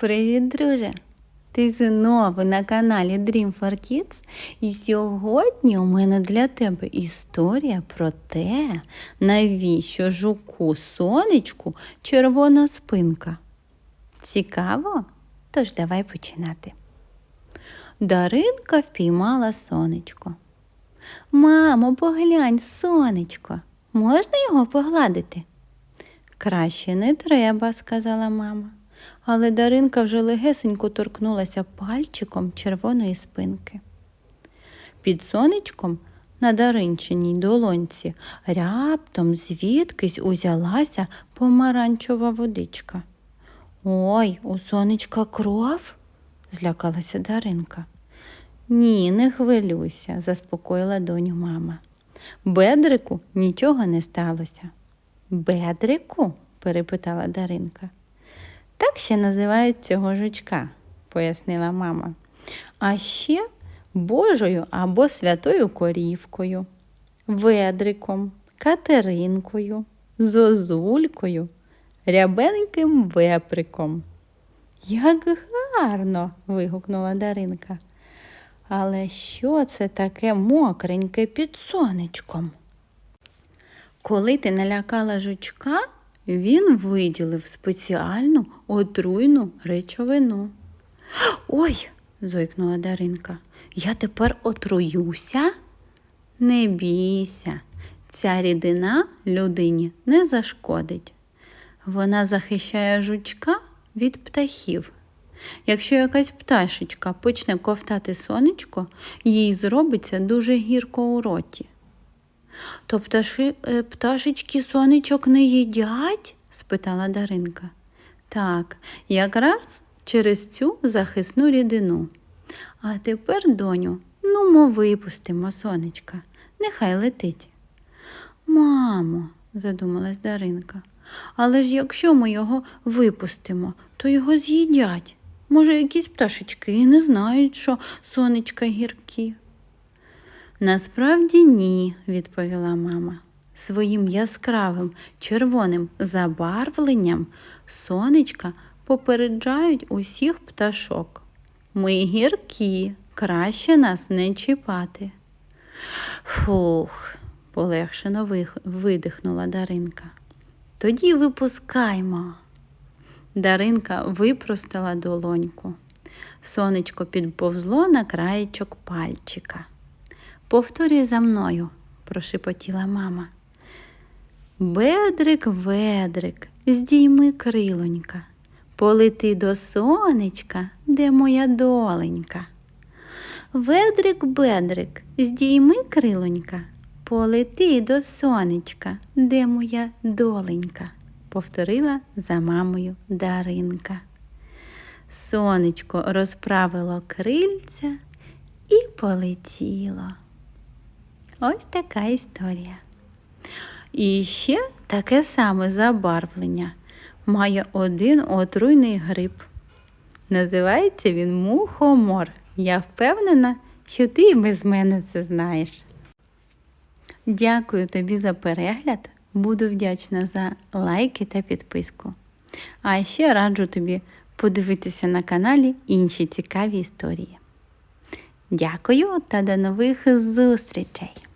Привіт, друже! Ти знову на каналі Dream for Kids, і сьогодні у мене для тебе історія про те, навіщо жуку сонечку червона спинка. Цікаво? Тож давай починати. Даринка впіймала сонечко. Мамо, поглянь, сонечко, можна його погладити? Краще не треба, сказала мама. Але Даринка вже легесенько торкнулася пальчиком червоної спинки. Під сонечком на даринчиній долонці раптом звідкись узялася помаранчева водичка. Ой, у сонечка кров? злякалася Даринка. Ні, не хвилюйся, заспокоїла доню мама. Бедрику нічого не сталося. Бедрику? перепитала Даринка. Так ще називають цього жучка, пояснила мама. А ще Божою або святою корівкою, ведриком, катеринкою, зозулькою, рябеньким веприком. Як гарно. вигукнула Даринка. Але що це таке мокреньке під сонечком? Коли ти налякала жучка, він виділив спеціальну отруйну речовину. Ой, зойкнула Даринка, я тепер отруюся? Не бійся, ця рідина людині не зашкодить. Вона захищає жучка від птахів. Якщо якась пташечка почне ковтати сонечко, їй зробиться дуже гірко у роті. То пташи, е, пташечки сонечок не їдять? спитала Даринка. Так, якраз через цю захисну рідину. А тепер, доню, ну мо випустимо сонечка, нехай летить. Мамо, задумалась Даринка, але ж якщо ми його випустимо, то його з'їдять. Може, якісь пташечки не знають, що сонечка гіркі. Насправді ні, відповіла мама. Своїм яскравим червоним забарвленням сонечка попереджають усіх пташок. Ми гіркі, краще нас не чіпати. Фух, полегшено видихнула Даринка. Тоді випускаймо. Даринка випростала долоньку. Сонечко підповзло на краєчок пальчика. Повторюй за мною, прошепотіла мама. Бедрик, ведрик, здійми крилонька, полети до сонечка, де моя доленька. Ведрик, бедрик, здійми крилонька, полети до сонечка, де моя доленька, повторила за мамою Даринка. Сонечко розправило крильця і полетіло. Ось така історія. І ще таке саме забарвлення має один отруйний гриб. Називається він мухомор. Я впевнена, що ти і без мене це знаєш. Дякую тобі за перегляд. Буду вдячна за лайки та підписку. А ще раджу тобі подивитися на каналі інші цікаві історії. Дякую та до нових зустрічей!